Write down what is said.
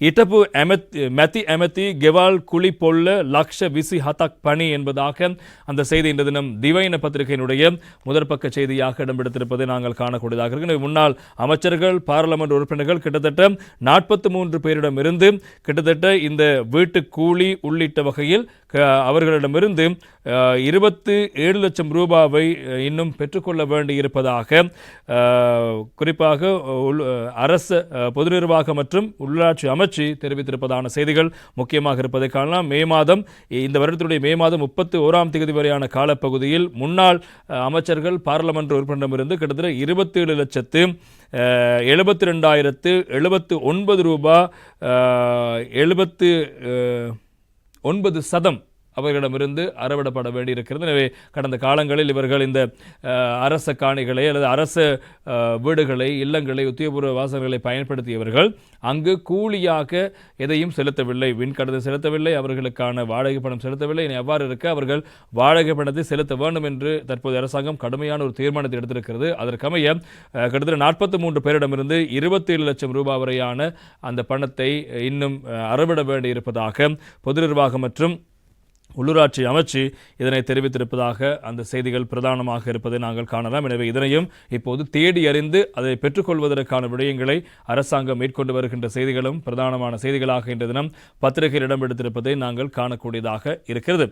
හිටපු ඇමත්- මැති ඇමති ගෙවල් குழி பொல்ல லக்ஷ விசி ஹதக் பணி என்பதாக அந்த செய்தி இன்று தினம் திவைன பத்திரிகையினுடைய முதற்பக்க செய்தியாக இடம்பெடுத்திருப்பதை நாங்கள் காணக்கூடியதாக இருக்கு எனவே முன்னாள் அமைச்சர்கள் பாராளுமன்ற உறுப்பினர்கள் கிட்டத்தட்ட நாற்பத்தி மூன்று பேரிடமிருந்து கிட்டத்தட்ட இந்த வீட்டு கூலி உள்ளிட்ட வகையில் க- அவர்களிடமிருந்து அஹ், இருபத்து ஏழு லட்சம் ரூபாவை அஹ், இன்னும் பெற்றுக்கொள்ள வேண்டியிருப்பதாக அஹ், குறிப்பாக உள்- அரசு அஹ், பொது நிர்வாகம் மற்றும் நகராட்சி அமைச்சு தெரிவித்திருப்பதான செய்திகள் முக்கியமாக இருப்பதை காணலாம். மே மாதம் இந்த வருடத்தினுடைய மே மாதம் முப்பத்தி ஓராம் தேதி வரையான காலப்பகுதியில் முன்னாள் அமைச்சர்கள் பாராளுமன்ற உறுப்பினரிடமிருந்து கிட்டத்தட்ட இருபத்தி ஏழு லட்சத்து எழுபத்தி ரெண்டாயிரத்து எழுபத்து ஒன்பது ரூபா எழுபத்து ஒன்பது சதம் அவர்களிடமிருந்து அறவிடப்பட வேண்டியிருக்கிறது. எனவே கடந்த காலங்களில் இவர்கள் இந்த அரச காணிகளை அல்லது அரச வீடுகளை இல்லங்களை உத்தியோகபூர்வ வாசல்களை பயன்படுத்தியவர்கள் அங்கு கூலியாக எதையும் செலுத்தவில்லை. விண்கடத்தை செலுத்தவில்லை. அவர்களுக்கான வாடகை பணம் செலுத்தவில்லை. இனி எவ்வாறு இருக்க அவர்கள் வாடகை பணத்தை செலுத்த வேண்டும் என்று தற்போது அரசாங்கம் கடுமையான ஒரு தீர்மானத்தை எடுத்திருக்கிறது. அதற்கமைய கிட்டத்தட்ட நாற்பத்தி மூன்று பேரிடமிருந்து இருபத்தி ஏழு லட்சம் ரூபாய் வரையான அந்த பணத்தை இன்னும் அறவிட வேண்டியிருப்பதாக பொது நிர்வாகம் மற்றும் உள்ளூராட்சி அமைச்சு இதனை தெரிவித்திருப்பதாக அந்த செய்திகள் பிரதானமாக இருப்பதை நாங்கள் காணலாம். எனவே இதனையும் இப்போது தேடி அறிந்து அதை பெற்றுக்கொள்வதற்கான விடயங்களை அரசாங்கம் மேற்கொண்டு வருகின்ற செய்திகளும் பிரதானமான செய்திகளாக இன்று தினம் பத்திரிகையில் இடம்பெடுத்திருப்பதை நாங்கள் காணக்கூடியதாக இருக்கிறது.